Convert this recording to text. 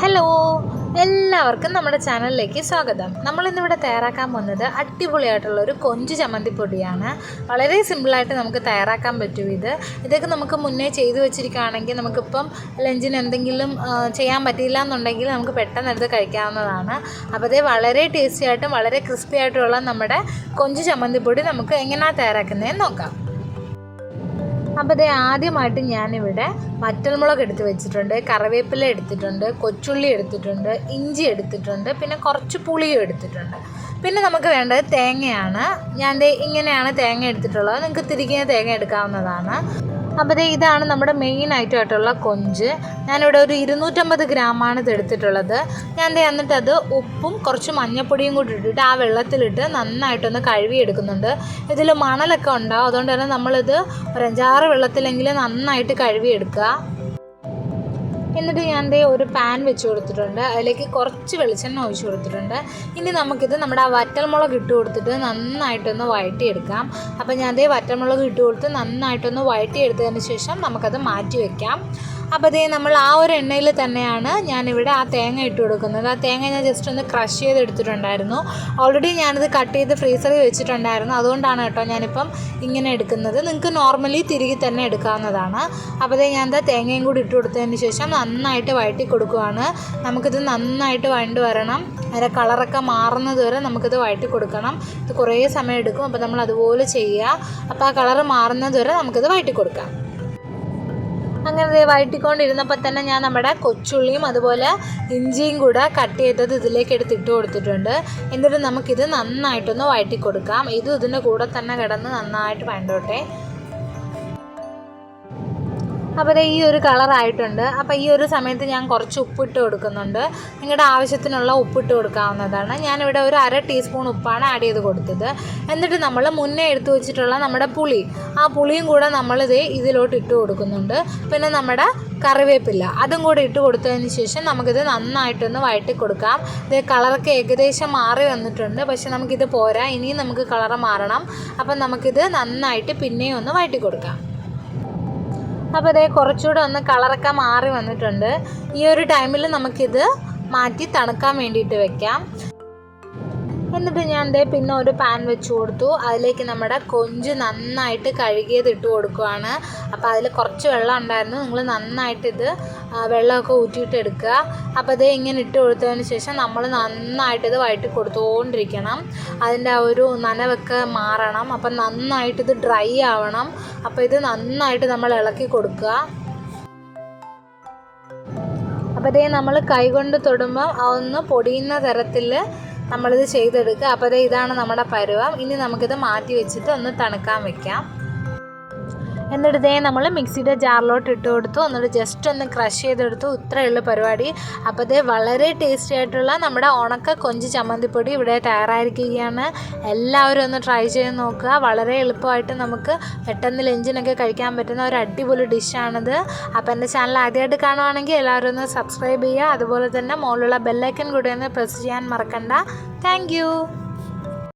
Hello എല്ലാവർക്കും നമ്മുടെ ചാനലിലേക്ക് സ്വാഗതം. നമ്മൾ നമ്മളിന്നിവിടെ തയ്യാറാക്കാൻ പോകുന്നത് അടിപൊളിയായിട്ടുള്ള ഒരു കൊഞ്ച് ചമ്മന്തിപ്പൊടിയാണ്. വളരെ സിമ്പിളായിട്ട് നമുക്ക് തയ്യാറാക്കാൻ പറ്റും ഇത്. ഇതൊക്കെ നമുക്ക് മുന്നേ ചെയ്തു വെച്ചിരിക്കുകയാണെങ്കിൽ നമുക്കിപ്പം ലഞ്ചിന് എന്തെങ്കിലും ചെയ്യാൻ പറ്റിയില്ല എന്നുണ്ടെങ്കിൽ നമുക്ക് പെട്ടെന്ന് എടുത്ത് കഴിക്കാവുന്നതാണ്. അപ്പോൾ അതേ വളരെ ടേസ്റ്റി ആയിട്ടും വളരെ ക്രിസ്പി ആയിട്ടുള്ള നമ്മുടെ കൊഞ്ച് ചമ്മന്തിപ്പൊടി നമുക്ക് എങ്ങനെയാണ് തയ്യാറാക്കുന്നതെന്ന് നോക്കാം. അപ്പോൾ ഇത് ആദ്യമായിട്ട് ഞാനിവിടെ വറ്റൽമുളക് എടുത്ത് വെച്ചിട്ടുണ്ട് കറിവേപ്പില എടുത്തിട്ടുണ്ട് കൊച്ചുള്ളി എടുത്തിട്ടുണ്ട് ഇഞ്ചി എടുത്തിട്ടുണ്ട് പിന്നെ കുറച്ച് പുളിയും എടുത്തിട്ടുണ്ട്. പിന്നെ നമുക്ക് വേണ്ടത് തേങ്ങയാണ്. ഞാൻ ഇങ്ങനെയാണ് തേങ്ങ എടുത്തിട്ടുള്ളത്. നിങ്ങൾക്ക് തിരികെ തേങ്ങ എടുക്കാവുന്നതാണ്. അപ്പോൾ ഇതാണ് നമ്മുടെ മെയിൻ ആയിട്ടുള്ള കൊഞ്ച്. ഞാനിവിടെ ഒരു ഇരുന്നൂറ്റമ്പത് ഗ്രാമാണ് ഇത് എടുത്തിട്ടുള്ളത്. ഞാൻ എന്നിട്ട് അത് ഉപ്പും കുറച്ച് മഞ്ഞപ്പൊടിയും കൂടി ഇട്ടിട്ട് ആ വെള്ളത്തിലിട്ട് നന്നായിട്ടൊന്ന് കഴുകി എടുക്കുന്നുണ്ട് ഇതിൽ മണലൊക്കെ ഉണ്ടാവും. അതുകൊണ്ട് തന്നെ നമ്മളിത് ഒരു അഞ്ചാറ് വെള്ളത്തിലെങ്കിലും നന്നായിട്ട് കഴുകി എടുക്കുക എന്നിട്ട് ഞാൻ ദേ ഒരു പാൻ വെച്ച് കൊടുത്തിട്ടുണ്ട്. അതിലേക്ക് കുറച്ച് വെളിച്ചെണ്ണ ഒഴിച്ച് കൊടുത്തിട്ടുണ്ട്. ഇനി നമുക്കിത് നമ്മുടെ ആ വറ്റൽമുളക് ഇട്ട് കൊടുത്തിട്ട് നന്നായിട്ടൊന്ന് വഴറ്റിയെടുക്കാം. അപ്പോൾ ഞാൻ ദേ വറ്റൽമുളക് ഇട്ട് കൊടുത്ത് നന്നായിട്ടൊന്ന് വഴറ്റിയെടുത്തതിന് ശേഷം നമുക്കത് മാറ്റി വെക്കാം. അപ്പോൾ ദേ നമ്മൾ ആ ഒരു എണ്ണയിൽ തന്നെയാണ് ഞാനിവിടെ ആ തേങ്ങ ഇട്ട് കൊടുക്കുന്നത്. ആ തേങ്ങ ഞാൻ ജസ്റ്റ് ഒന്ന് ക്രഷ് ചെയ്ത് ചെയ്തെടുത്തിട്ടുണ്ടായിരുന്നു. ഓൾറെഡി ഞാനിത് കട്ട് ചെയ്ത് ഫ്രീസറിൽ വെച്ചിട്ടുണ്ടായിരുന്നു. അതുകൊണ്ടാണ് കേട്ടോ ഞാനിപ്പം ഇങ്ങനെ എടുക്കുന്നത്. നിങ്ങൾക്ക് നോർമലി തിരികെ തന്നെ എടുക്കാവുന്നതാണ്. അപ്പോൾ ദേ ഞാൻ ദാ തേങ്ങയും കൂടി ഇട്ട് കൊടുത്തതിന് ശേഷം നന്നായിട്ട് വഴറ്റി കൊടുക്കുവാണ്. നമുക്കിത് നന്നായിട്ട് വഴണ്ട് വരണം. അതിന്റെ കളറൊക്കെ മാറുന്നത് വരെ നമുക്കിത് വഴറ്റി കൊടുക്കണം. ഇത് കുറേ സമയം എടുക്കും. അപ്പോൾ നമ്മൾ അതുപോലെ ചെയ്യുക. അപ്പോൾ ആ കളറ് മാറുന്നത് വരെ നമുക്കിത് വഴറ്റി കൊടുക്കാം. അങ്ങനെ വഴറ്റിക്കൊണ്ടിരുന്നപ്പോൾ തന്നെ ഞാൻ നമ്മുടെ കൊച്ചുള്ളിയും അതുപോലെ ഇഞ്ചിയും കൂടെ കട്ട് ചെയ്തത് ഇതിലേക്ക് എടുത്തിട്ട് കൊടുത്തിട്ടുണ്ട്. എന്നിട്ട് നമുക്കിത് നന്നായിട്ടൊന്ന് വഴറ്റി കൊടുക്കാം ഇതും ഇതിന്റെ കൂടെ തന്നെ കിടന്ന് നന്നായിട്ട് വഴണ്ടോട്ടെ അപ്പോൾ ഈ ഒരു കളറായിട്ടുണ്ട് അപ്പോൾ ഈ ഒരു സമയത്ത് ഞാൻ കുറച്ച് ഉപ്പിട്ട് കൊടുക്കുന്നുണ്ട്. നിങ്ങളുടെ ആവശ്യത്തിനുള്ള ഉപ്പിട്ട് കൊടുക്കാവുന്നതാണ്. ഞാനിവിടെ ഒരു അര ടീസ്പൂൺ ഉപ്പാണ് ആഡ് ചെയ്ത് കൊടുത്തത്. എന്നിട്ട് നമ്മൾ മുന്നേ എടുത്തു വെച്ചിട്ടുള്ള നമ്മുടെ പുളി. ആ പുളിയും കൂടെ നമ്മളിത് ഇതിലോട്ട് ഇട്ട് കൊടുക്കുന്നുണ്ട്. പിന്നെ നമ്മുടെ കറിവേപ്പില. അതും കൂടെ ഇട്ട് കൊടുത്തതിന് ശേഷം നമുക്കിത് നന്നായിട്ടൊന്ന് വഴറ്റി കൊടുക്കാം. ഇത് കളറൊക്കെ ഏകദേശം മാറി വന്നിട്ടുണ്ട്. പക്ഷെ നമുക്കിത് പോരാ. ഇനിയും നമുക്ക് കളറ് മാറണം. അപ്പം നമുക്കിത് നന്നായിട്ട് പിന്നെയും ഒന്ന് വഴറ്റി കൊടുക്കാം. അപ്പോൾ അതേ കുറച്ചുകൂടെ ഒന്ന് കളറൊക്കെ മാറി വന്നിട്ടുണ്ട്. ഈ ഒരു ടൈമിൽ നമുക്കിത് മാറ്റി തണുക്കാൻ വേണ്ടിയിട്ട് വെക്കാം. എന്നിട്ട് ഞാൻ ദേ പിന്നെ ഒരു പാൻ വെച്ച് കൊടുത്തു. അതിലേക്ക് നമ്മുടെ കൊഞ്ച് നന്നായിട്ട് കഴുകിയത് ഇട്ട് കൊടുക്കുവാണ്. അപ്പോൾ അതിൽ കുറച്ച് വെള്ളം ഉണ്ടായിരുന്നു. നിങ്ങൾ നന്നായിട്ട് ഇത് വെള്ളമൊക്കെ ഊറ്റിയിട്ട് എടുക്കുക. അപ്പോൾ ഇത് ഇങ്ങനെ ഇട്ട് കൊടുത്തതിന് ശേഷം നമ്മൾ നന്നായിട്ട് ഇത് വഴറ്റി കൊടുത്തുകൊണ്ടിരിക്കണം അതിന്റെ ആ ഒരു നനവൊക്കെ മാറണം. അപ്പം നന്നായിട്ട് ഇത് ഡ്രൈ ആവണം. അപ്പോൾ ഇത് നന്നായിട്ട് നമ്മൾ ഇളക്കി കൊടുക്കുക. അപ്പോൾ ഇതേ നമ്മൾ കൈകൊണ്ട് തൊടുമ്പോൾ ഒന്ന് പൊടിയുന്ന തരത്തിൽ നമ്മളിത് ചെയ്തെടുക്കുക. അപ്പോൾ ഇതാണ് നമ്മുടെ പരുവം. ഇനി നമുക്കിത് മാറ്റി വെച്ചിട്ട് ഒന്ന് തണുക്കാൻ വെക്കാം. എന്നിട്ട് ഇതേ നമ്മൾ മിക്സിയുടെ ജാറിലോട്ട് ഇട്ട് കൊടുത്തു. എന്നിട്ട് ജസ്റ്റ് ഒന്ന് ക്രഷ് ചെയ്തെടുത്തു. ഇത്രയുള്ള പരിപാടി. അപ്പോൾ ഇത് വളരെ ടേസ്റ്റി ആയിട്ടുള്ള നമ്മുടെ ഉണക്ക കൊഞ്ച് ചമ്മന്തിപ്പൊടി ഇവിടെ തയ്യാറായിരിക്കുകയാണ്. എല്ലാവരും ഒന്ന് ട്രൈ ചെയ്ത് നോക്കുക. വളരെ എളുപ്പമായിട്ട് നമുക്ക് പെട്ടെന്ന് ലഞ്ചിനൊക്കെ കഴിക്കാൻ പറ്റുന്ന ഒരു അടിപൊളി ഡിഷാണിത് അപ്പോൾ എന്റെ ചാനൽ ആദ്യമായിട്ട് കാണുവാണെങ്കിൽ എല്ലാവരും ഒന്ന് സബ്സ്ക്രൈബ് ചെയ്യുക. അതുപോലെ തന്നെ മുകളിലുള്ള ബെല്ലൈക്കൻ കൂടി ഒന്ന് പ്രസ് ചെയ്യാൻ മറക്കണ്ട. താങ്ക്